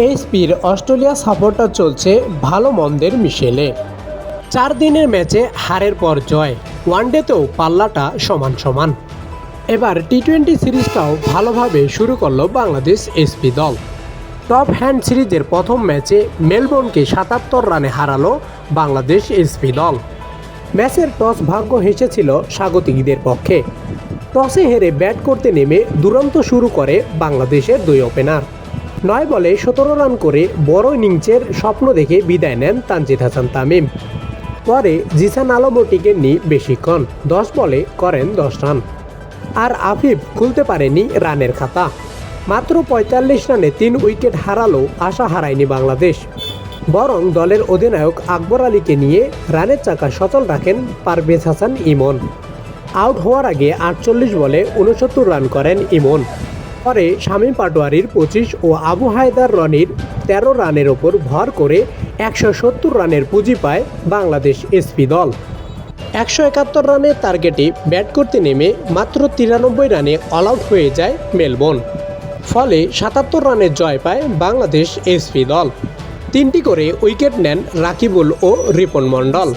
এইচপির Australia সফরটা চলছে ভালো মন্দের মিশেলে। চার দিনের ম্যাচে হারের পর জয় ওয়ানডেতেও পাল্লাটা সমান সমান। এবার টি টোয়েন্টি সিরিজটাও ভালোভাবে শুরু করল বাংলাদেশ এসপি দল। টপ হ্যান্ড সিরিজের প্রথম ম্যাচে মেলবোর্নকে সাতাত্তর রানে হারালো বাংলাদেশ এসপি দল। ম্যাচের টস ভাগ্য হেসেছিল স্বাগতিকদের পক্ষে। টসে হেরে ব্যাট করতে নেমে দুরন্ত শুরু করে বাংলাদেশের দুই ওপেনার নয় বলে সতেরো রান করে বড় ইনিংসের স্বপ্ন দেখে বিদায় নেন তানজিদ হাসান তামিম। পরে জিসান আলমও টিকেননি বেশিক্ষণ, দশ বলে করেন দশ রান। আর আফিফ খুলতে পারেনি রানের খাতা। মাত্র পঁয়তাল্লিশ রানে তিন উইকেট হারালো আশা হারায়নি বাংলাদেশ। বরং দলের অধিনায়ক আকবর আলীকে নিয়ে রানের চাকা সচল রাখেন পারভেজ হাসান ইমন। আউট হওয়ার আগে আটচল্লিশ বলে উনসত্তর রান করেন ইমন। পরে শামীম পাটোয়ারির পঁচিশ ও আবু হায়দার রনির ১৩ রানের ওপর ভর করে একশো সত্তর রানের পুঁজি পায় বাংলাদেশ এসপি দল। একশো একাত্তর রানের টার্গেটে ব্যাট করতে নেমে মাত্র তিরানব্বই রানে অল আউট হয়ে যায় মেলবোর্ন। ফলে সাতাত্তর রানের জয় পায় বাংলাদেশ এসপি দল। তিনটি করে উইকেট নেন রাকিবুল ও রিপন মণ্ডল।